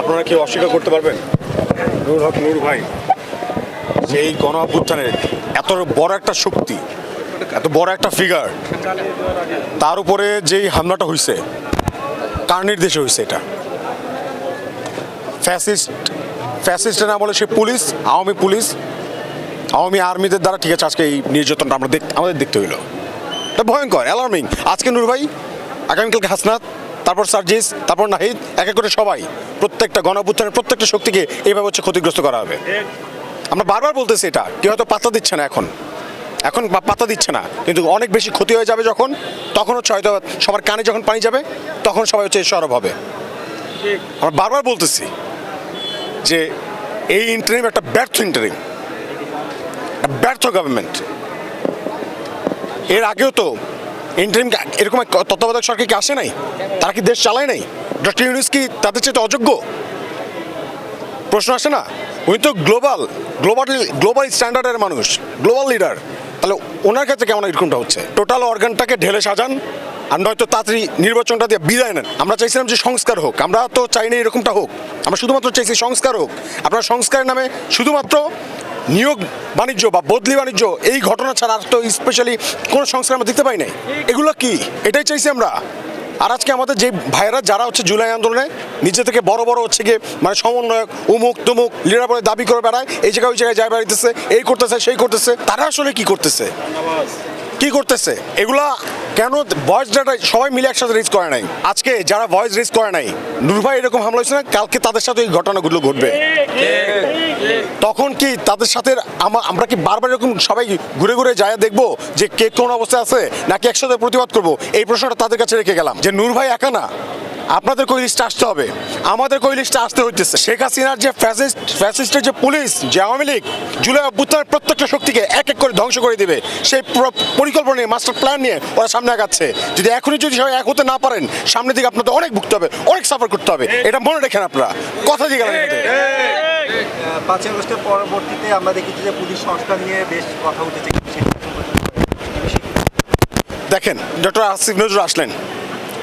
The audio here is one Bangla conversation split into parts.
আপনারা কি অস্বীকার করতে পারবেন? নূর হক, নূর ভাই এই গণ অভ্যুত্থানের এত বড় একটা শক্তি, এত বড় একটা ফিগার তার উপরে যেই হামলাটা হয়েছে কার নির্দেশে হয়েছে এটা? ফ্যাসিস্ট ফ্যাসিস্ট না বলে সে পুলিশ, আওয়ামী পুলিশ, আওয়ামী আর্মিদের দ্বারা, ঠিক আছে, আজকে এই নির্যাতনটা আমরা দেখ, আমাদের দেখতে হইল। এটা ভয়ঙ্কর অ্যালার্মিং আজকে নূর ভাই, আগামীকালকে হাসনাত তারপর সার্জিস, তারপর নাহিদ, এক এক করে সবাই, প্রত্যেকটা গণঅভ্যুত্থানের প্রত্যেকটা শক্তিকে এইভাবে হচ্ছে ক্ষতিগ্রস্ত করা হবে। আমরা বারবার বলতেছি এটা, কেউ হয়তো পাত্তা দিচ্ছে না এখন। এখন পা- পাত্তা দিচ্ছে না, কিন্তু অনেক বেশি ক্ষতি হয়ে যাবে যখন, তখন হচ্ছে হয়তো সবার কানে যখন পানি যাবে, তখন সবাই হচ্ছে সরব হবে। আমরা বারবার বলতেছি যে এই ইন্টারিম একটা ব্যর্থ ইন্টারিম ব্যর্থ গভর্নমেন্ট এর আগেও তো ইন্টারিম এরকম তত্ত্বাবধায়ক সরকার কি আসে নাই? তারা কি দেশ চালায় নাই? ডক্টর ইউনুস কি তাদের চেয়ে অযোগ্য? প্রশ্ন আসে না? উনি তো গ্লোবাল গ্লোবাল গ্লোবাল স্ট্যান্ডার্ডের মানুষ, গ্লোবাল লিডার। তাহলে ওনার কাছে কেমন এরকমটা হচ্ছে? টোটাল অর্গানটাকে ঢেলে সাজান, আর নয়তো তাড়াতাড়ি নির্বাচনটা দিয়ে বিদায় নেন। আমরা চাইছিলাম যে সংস্কার হোক, আমরা তো চাই না এরকমটা হোক। আমরা শুধুমাত্র চাইছি সংস্কার হোক। আপনার সংস্কারের নামে শুধুমাত্র নিয়োগ, বাণিজ্য বা বদলি বাণিজ্য, এই ঘটনা ছাড়া আর তো স্পেশালি কোনো সংস্কার আমরা দেখতে পাই নাই। এগুলো কি? এটাই চাইছি আমরা। আর আজকে আমাদের যে ভাইয়েরা, যারা হচ্ছে জুলাই আন্দোলনে নিজে থেকে বড় বড় হচ্ছে গিয়ে মানে সমন্বয়ক, উমুক, তুমুক, লিডার বলে দাবি করে বেড়ায়, এই জায়গায় ওই জায়গায় যায় বেড়াইতেছে, এই করতেছে, সেই করতেছে, তারা আসলে কি করতেছে? কি করতেছে? এগুলা কেন ভয়েস ডাটা সবাই মিলে একসাথে রিচ করে নাই? আজকে যারা ভয়েস রিচ করে নাই নুরভাই এরকম হামলা হয়েছে না? কালকে তাদের সাথে এই ঘটনাগুলো ঘটবে। তখন কি তাদের সাথে আমরা কি বারবার এরকম সবাই ঘুরে ঘুরে যায় দেখব যে কে কোন অবস্থায় আছে, নাকি একসাথে প্রতিবাদ করব? এই প্রশ্নটা তাদের কাছে রেখে গেলাম যে নূর ভাই একা না? আপনাদের কই লিস্টে আসতে হবে। আমাদের কই লিস্টে আসতে হইতেছে। শেখ হাসিনার যে ফ্যাসিস্ট ফ্যাসিস্টের যে পুলিশ যে আওয়ামী লীগ জুলাই অভ্যুত্থানের প্রত্যেকটা শক্তিকে এক এক করে ধ্বংস করে দিবে। সেই পরিকল্পনা নিয়ে মাস্টার প্ল্যান নিয়ে ওরা সামনে আগাচ্ছে। যদি এখনই যদি সবাই এক হতে না পারেন সামনের দিকে আপনাদের অনেক ভুগতে হবে অনেক সাফার করতে হবে। এটা মনে রেখেন আপনারা। কথা দিয়ে গেলেন। পাঁচই আগস্টের পরবর্তীতে আমরা দেখেছি যে পুলিশ সংস্কার নিয়ে বেশ কথা উঠেছে। দেখেন ডক্টর আসিফ নজরুল আসলেন।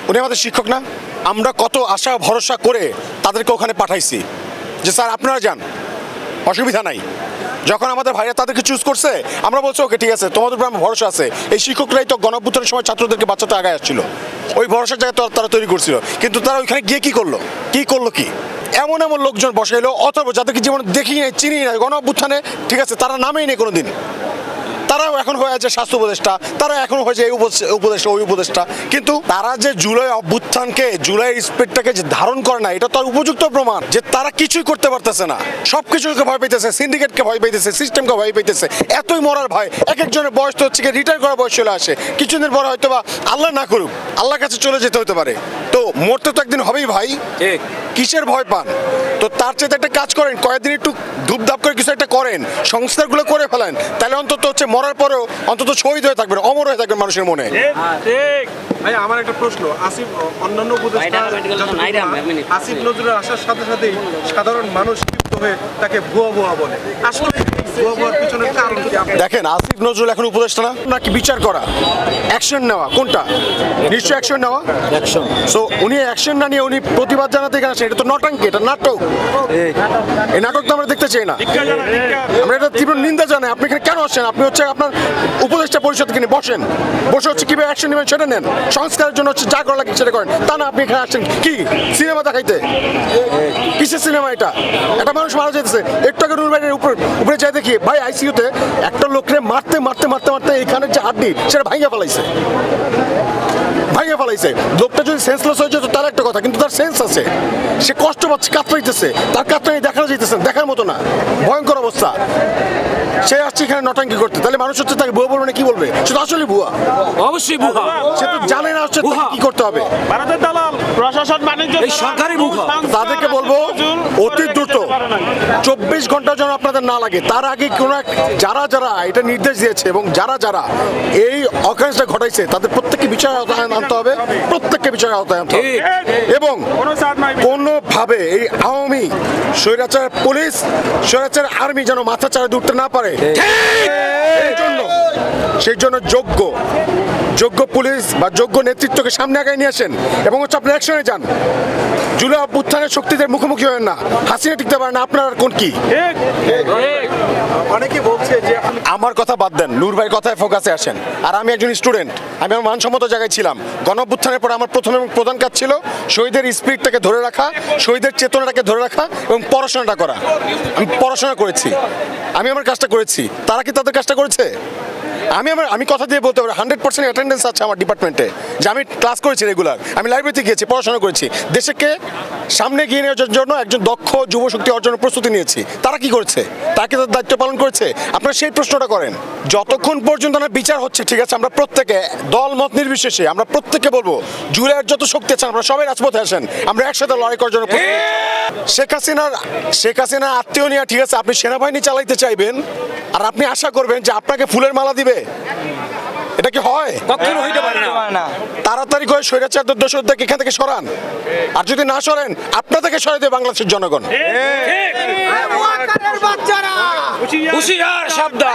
উনি আমাদের শিক্ষক না? আমরা কত আশা, ভরসা করে তাদেরকে ওখানে পাঠাইছি। যে স্যার, আপনারা যান। অসুবিধা নাই। যখন আমাদের ভাইরা তাদেরকে চুজ করছে, আমরা বলছি, ওকে, ঠিক আছে, তোমাদের উপর আমার ভরসা আছে। এই শিক্ষকরাই তো গণঅভ্যুত্থানের সময় ছাত্রদেরকে বাচ্চাতে আগে আসছিল। ওই ভরসার জায়গায় তারা তৈরি করছিল। কিন্তু তারা ওইখানে গিয়ে কি করল? কি করল কি? এমন এমন লোকজন বসাইলো, অথবা যাদেরকে জীবন দেখি নাই, চিনি নাই গণ অভ্যুত্থানে ঠিক আছে, তারা নামেই নেই কোনোদিন। তারাও এখন হয়ে আছে স্বাস্থ্য উপদেষ্টা তারা এখন হয়েছে এই উপদেষ্টা ওই উপদেষ্টা। কিন্তু তারা যে জুলাই অভ্যুত্থানকে, জুলাই স্পিডটাকে যে ধারণ করে না, এটা তার উপযুক্ত প্রমাণ যে তারা কিছুই করতে পারতেছে না। সব কিছুকে ভয় পাইতেছে সিন্ডিকেটকে ভয় পাইতেছে সিস্টেমকে ভয় পাইতেছে এতই মরার ভয়, এক একজনের বয়স তো হচ্ছে রিটায়ার করার বয়স চলে আসে। কিছুদিন পর হয়তো বা আল্লাহ না করুক, আল্লাহর কাছে চলে যেতে হতে পারে। তো মরতে তো একদিন হবেই ভাই। ঠিক কিসের ভয় পান তো তার চেয়ে একটা কাজ করেন কয়েকদিন একটু ধূপধাপ করে কিছু একটা করেন সংস্কারগুলো করে ফেলেন তাহলে অন্তত হচ্ছে মরার পরেও অন্তত শহীদ হয়ে থাকবেন অমর হয়ে থাকবেন মানুষের মনে ঠিক ভাই আমার একটা প্রশ্ন আসিফ অন্যান্য। আসিফ নজরুল আসার সাথে সাথেই সাধারণ মানুষ হয়ে তাকে ভুয়া ভুয়া বলে। আসলে দেখেন আসিফ নজরুল এখন উপদেষ্টা না? নাকি বিচার করা। অ্যাকশন নেওয়া কোনটা? নিশ্চয় অ্যাকশন নেওয়া? অ্যাকশন সো উনি অ্যাকশন না নিয়ে উনি প্রতিবাদ জানাতে আসেন এটা তো নটাঙ্কি এটা নাটক। এই। নাটক তো আমরা দেখতে চাই না। আমরা এটা তীব্র নিন্দা জানাই আপনি এখানে কেন আসছেন? আপনি হচ্ছে আপনার উপদেষ্টা পরিষদ কিনে বসেন। বসে হচ্ছে কীভাবে অ্যাকশন নেবেন সেটা নেন। সংস্কারের জন্য হচ্ছে যা করা লাগে সেটা করেন। তা না, আপনি এখানে আসছেন কি? সিনেমা দেখাইতে? কিসের সিনেমা এটা? একটা মানুষ মারা যেতেছে একটু আগে নুরবাইনের উপর উপরে যাই দেখি, ভাই আইসিইউতে একটা লোকরে মারতে মারতে মারতে মারতে এখানে যে হাড্ডি সেটা ভাঙিয়ে ফেলাইছে। ভাঙিয়ে ফেলাইছে। লোকটা যদি সেন্সলেস হয়ে যেত, তার একটা কথা, কিন্তু তার সেন্স আছে। সে কষ্ট পাচ্ছে, কাতরাইতেছে। তার কাতরাই দেখা যাইতেছে দেখার মতো না। ভয়ঙ্কর অবস্থা। সে আসছে এখানে নটাঙ্কি করতে। তাহলে মানুষ হচ্ছে তাকে ভুয়া বলবে না কি বলবে? সে তো আসলে ভুয়া। অবশ্যই বুহা সে তো জানে না হচ্ছে কি করতে হবে। ভারতের প্রশাসন বাণিজ্য এই সরকারি মুখা। তাদেরকে বলব অতি দ্রুত চব্বিশ ঘণ্টা যেন আপনাদের না লাগে। তার আগে কোনো যারা যারা এটা নির্দেশ দিয়েছে এবং যারা যারা এই অকারেন্সটা ঘটাইছে তাদের প্রত্যেককে বিচার আওতায় আনতে হবে প্রত্যেককে বিচার আওতায় আনতে হবে। এবং কোনোভাবে এই আওয়ামী স্বৈরাচার পুলিশ স্বৈরাচার আর্মি যেন মাথা চাড়ে উঠতে না পারে। সেই জন্য সেই জন্য যোগ্য যোগ্য পুলিশ বা যোগ্য নেতৃত্বকে সামনে আগায় নিয়ে আসেন এবং হচ্ছে আপনি অ্যাকশনে যান। জুলাই অভ্যুত্থানের শক্তিদের মুখোমুখি হবেন না। হাসিনা টিকতে পারে না আপনার কোন কি? অনেকে বলছে যে আমার কথা বাদ দেন নূর ভাই কথায় ফোকাসে আসেন। আর আমি একজন স্টুডেন্ট আমি আমার মানসম্মত জায়গায় ছিলাম। গণ অভ্যুত্থানের পরে আমার প্রথম এবং প্রধান কাজ ছিল শহীদের স্পিরিটটাকে ধরে রাখা শহীদের চেতনাটাকে ধরে রাখা এবং পড়াশোনাটা করা। আমি পড়াশোনা করেছি। আমি আমার কাজটা করেছি। তারা কি তাদের কাজটা করেছে? আমি আমার আমি কথা দিয়ে বলতে পারি হান্ড্রেড পার্সেন্ট অ্যাটেন্ডেন্স আছে আমার ডিপার্টমেন্টে যে আমি ক্লাস করেছি রেগুলার আমি লাইব্রেরিতে গিয়েছি পড়াশোনা করেছি। দেশকে সামনে গিয়ে নেওয়ার জন্য একজন দক্ষ যুব শক্তি অর্জনের প্রস্তুতি নিয়েছি। তারা কি করছে? তারা কি তাদের দায়িত্ব পালন করেছে? আপনারা সেই প্রশ্নটা করেন। যতক্ষণ পর্যন্ত না বিচার হচ্ছে, ঠিক আছে, আমরা প্রত্যেকে দল মত নির্বিশেষে, আমরা প্রত্যেককে বলব, জুলাইয়ের যত শক্তি আছেন আমরা সবাই রাজপথে আসেন। আমরা একসাথে লড়াই করার জন্য। শেখ হাসিনার শেখ হাসিনার আত্মীয় নিয়ে, ঠিক আছে, আপনি সেনাবাহিনী চালাইতে চাইবেন, আর আপনি আশা করবেন যে আপনাকে ফুলের মালা দিবে। কি হয়? কখনো হইতে পারে না। তাড়াতাড়ি করে স্বৈরাচারদের দোষরদেরকে এখান থেকে সরান। আর যদি না সরেন আপনাদেরকে সরাই দেবে বাংলাদেশের জনগণ। হুশিয়ার সাবধান।